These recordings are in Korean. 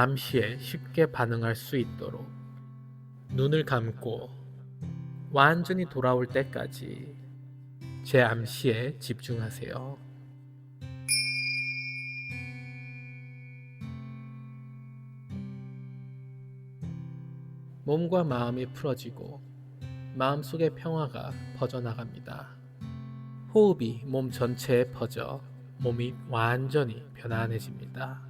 암시에 쉽게 반응할 수 있도록 눈을 감고 완전히 돌아올 때까지 제 암시에 집중하세요. 몸과 마음이 풀어지고 마음속의 평화가 퍼져나갑니다. 호흡이 몸 전체에 퍼져 몸이 완전히 편안해집니다.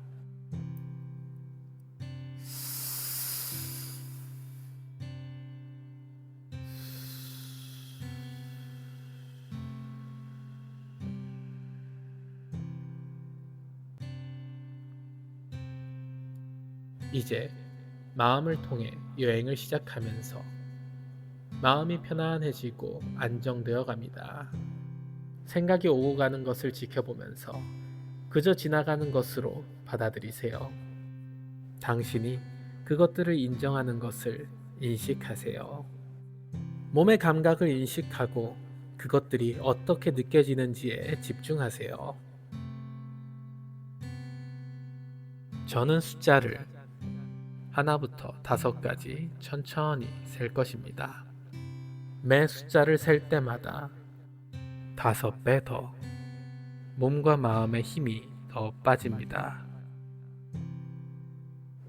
이제 마음을 통해 여행을 시작하면서 마음이 편안해지고 안정되어 갑니다. 생각이 오고 가는 것을 지켜보면서 그저 지나가는 것으로 받아들이세요. 당신이 그것들을 인정하는 것을 인식하세요. 몸의 감각을 인식하고 그것들이 어떻게 느껴지는지에 집중하세요. 저는 숫자를 하나부터 다섯까지 천천히 셀 것입니다. 매 숫자를 셀 때마다 다섯 배 더 몸과 마음의 힘이 더 빠집니다.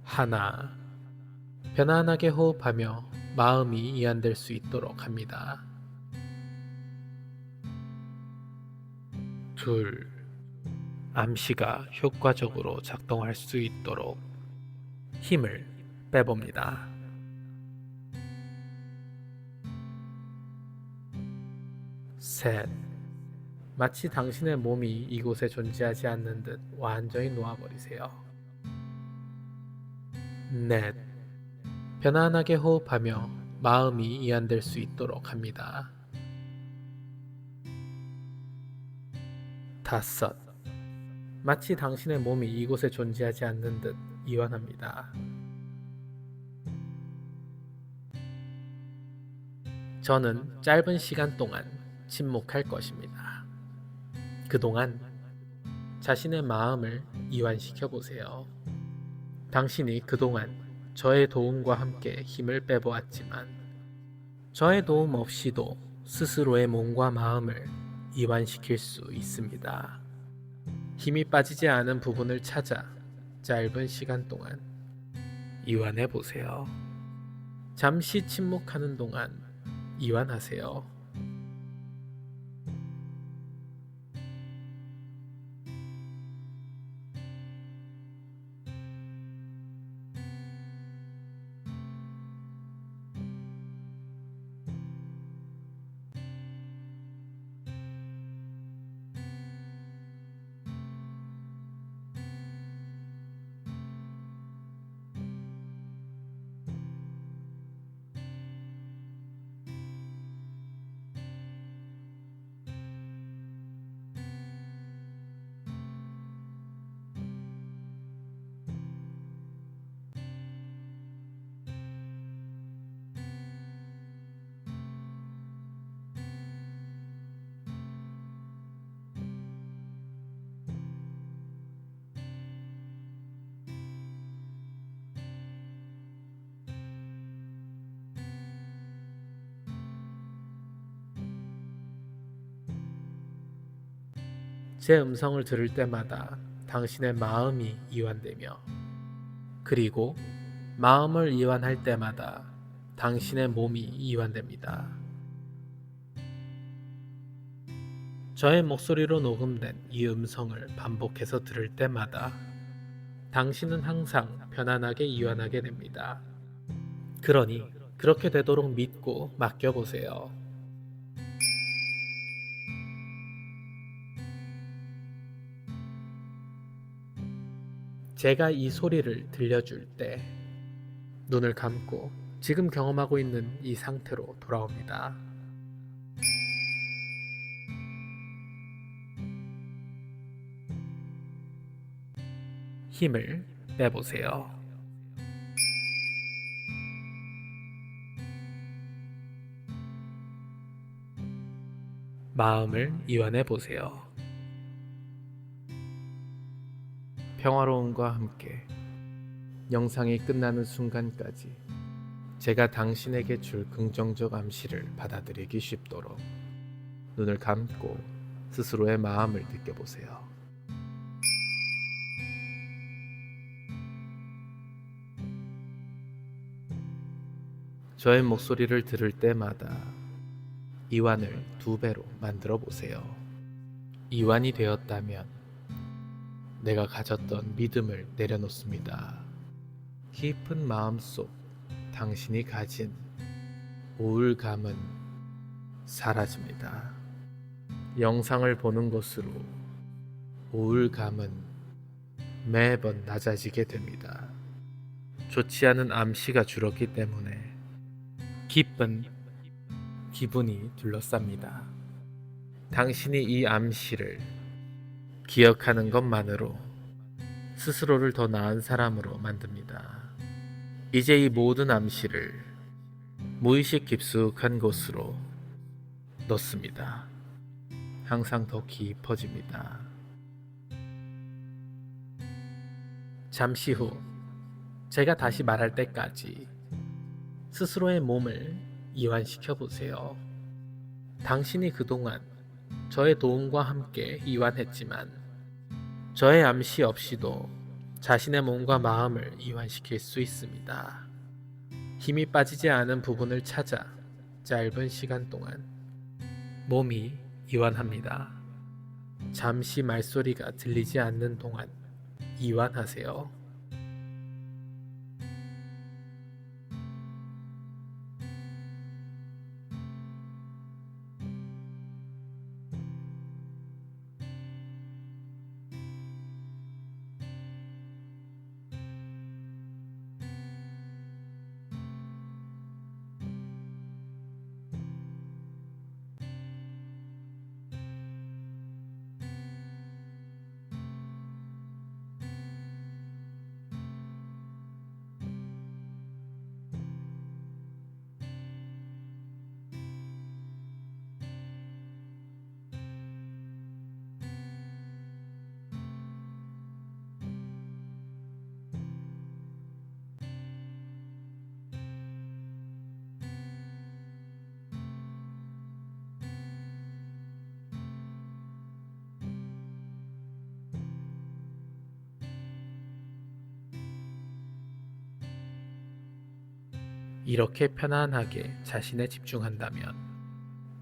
하나 편안하게 호흡하며 마음이 이완될 수 있도록 합니다. 둘 암시가 효과적으로 작동할 수 있도록 힘을 빼봅니다. 셋. 마치 당신의 몸이 이곳에 존재하지 않는 듯 완전히 놓아버리세요. 넷. 편안하게 호흡하며 마음이 이완될 수 있도록 합니다. 다섯. 마치 당신의 몸이 이곳에 존재하지 않는 듯 이완합니다. 저는 짧은 시간 동안 침묵할 것입니다. 그동안 자신의 마음을 이완시켜 보세요. 당신이 그동안 저의 도움과 함께 힘을 빼보았지만 저의 도움 없이도 스스로의 몸과 마음을 이완시킬 수 있습니다. 힘이 빠지지 않은 부분을 찾아 짧은 시간 동안 이완해 보세요. 잠시 침묵하는 동안 이완하세요. 제 음성을 들을 때마다 당신의 마음이 이완되며 그리고 마음을 이완할 때마다 당신의 몸이 이완됩니다. 저의 목소리로 녹음된 이 음성을 반복해서 들을 때마다 당신은 항상 편안하게 이완하게 됩니다. 그러니 그렇게 되도록 믿고 맡겨보세요. 제가 이 소리를 들려줄 때 눈을 감고 지금 경험하고 있는 이 상태로 돌아옵니다. 힘을 빼보세요. 마음을 이완해 보세요. 평화로움과 함께 영상이 끝나는 순간까지 제가 당신에게 줄 긍정적 암시를 받아들이기 쉽도록 눈을 감고 스스로의 마음을 느껴보세요. 저의 목소리를 들을 때마다 이완을 두 배로 만들어 보세요. 이완이 되었다면 내가 가졌던 믿음을 내려놓습니다. 깊은 마음 속 당신이 가진 우울감은 사라집니다. 영상을 보는 것으로 우울감은 매번 낮아지게 됩니다. 좋지 않은 암시가 줄었기 때문에 기쁜 기분이 둘러쌉니다. 당신이 이 암시를 기억하는 것만으로 스스로를 더 나은 사람으로 만듭니다. 이제 이 모든 암시를 무의식 깊숙한 곳으로 넣습니다. 항상 더 깊어집니다. 잠시 후 제가 다시 말할 때까지 스스로의 몸을 이완시켜 보세요. 당신이 그동안 저의 도움과 함께 이완했지만 저의 암시 없이도 자신의 몸과 마음을 이완시킬 수 있습니다. 힘이 빠지지 않은 부분을 찾아 짧은 시간 동안 몸이 이완합니다. 잠시 말소리가 들리지 않는 동안 이완하세요. 이렇게 편안하게 자신에 집중한다면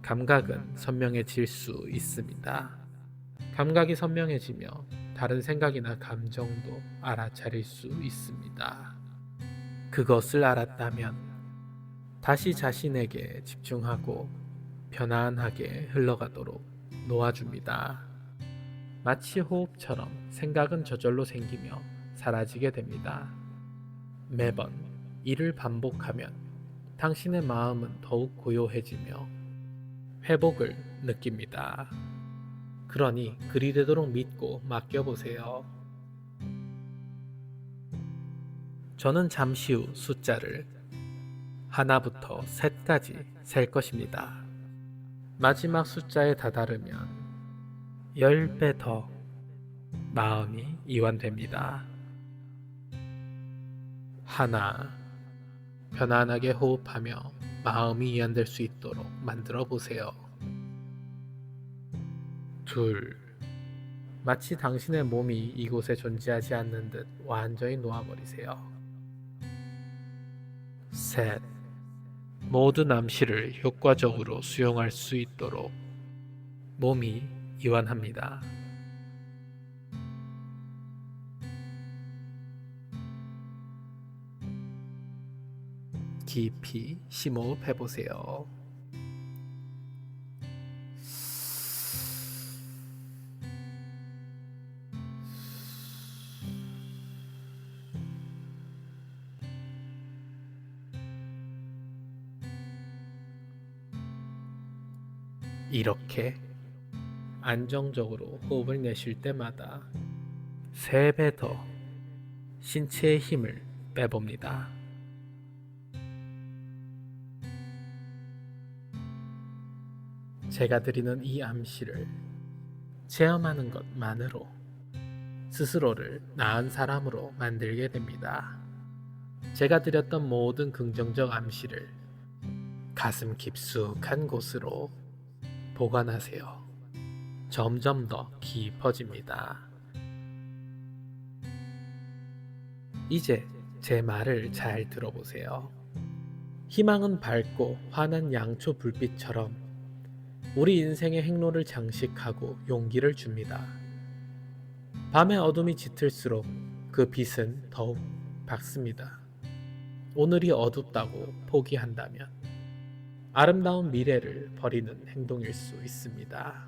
감각은 선명해질 수 있습니다. 감각이 선명해지며 다른 생각이나 감정도 알아차릴 수 있습니다. 그것을 알았다면 다시 자신에게 집중하고 편안하게 흘러가도록 놓아줍니다. 마치 호흡처럼 생각은 저절로 생기며 사라지게 됩니다. 매번 이를 반복하면 당신의 마음은 더욱 고요해지며 회복을 느낍니다. 그러니 그리 되도록 믿고 맡겨보세요. 저는 잠시 후 숫자를 하나부터 셋까지 셀 것입니다. 마지막 숫자에 다다르면 10배 더 마음이 이완됩니다. 하나, 편안하게 호흡하며 마음이 이완될 수 있도록 만들어 보세요. 둘, 마치 당신의 몸이 이곳에 존재하지 않는 듯 완전히 놓아버리세요. 셋, 모든 암시를 효과적으로 수용할 수 있도록 몸이 이완합니다. 깊이 심호흡 해 보세요. 이렇게 안정적으로 호흡을 내쉴 때마다 세배더 신체의 힘을 빼봅니다. 제가 드리는 이 암시를 체험하는 것만으로 스스로를 나은 사람으로 만들게 됩니다. 제가 드렸던 모든 긍정적 암시를 가슴 깊숙한 곳으로 보관하세요. 점점 더 깊어집니다. 이제 제 말을 잘 들어보세요. 희망은 밝고 환한 양초 불빛처럼 우리 인생의 행로를 장식하고 용기를 줍니다. 밤의 어둠이 짙을수록 그 빛은 더욱 밝습니다. 오늘이 어둡다고 포기한다면 아름다운 미래를 버리는 행동일 수 있습니다.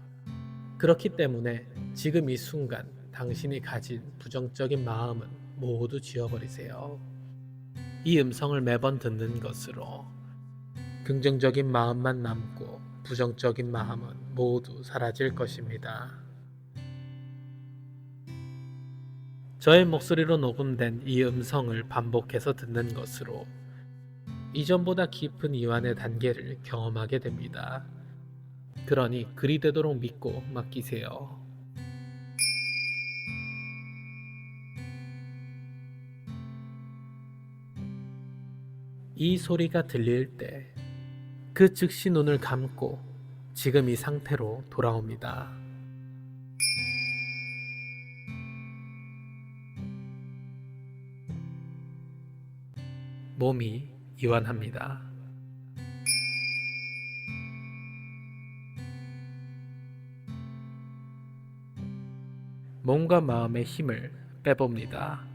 그렇기 때문에 지금 이 순간 당신이 가진 부정적인 마음은 모두 지워버리세요. 이 음성을 매번 듣는 것으로 긍정적인 마음만 남고 부정적인 마음은 모두 사라질 것입니다. 저의 목소리로 녹음된 이 음성을 반복해서 듣는 것으로 이전보다 깊은 이완의 단계를 경험하게 됩니다. 그러니 그리 되도록 믿고 맡기세요. 이 소리가 들릴 때 그 즉시 눈을 감고 지금 이 상태로 돌아옵니다. 몸이 이완합니다. 몸과 마음의 힘을 빼봅니다.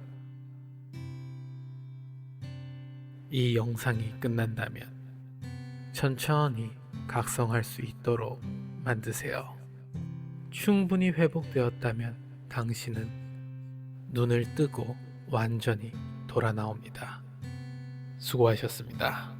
이 영상이 끝난다면 천천히 각성할 수 있도록 만드세요. 충분히 회복되었다면 당신은 눈을 뜨고 완전히 돌아 나옵니다. 수고하셨습니다.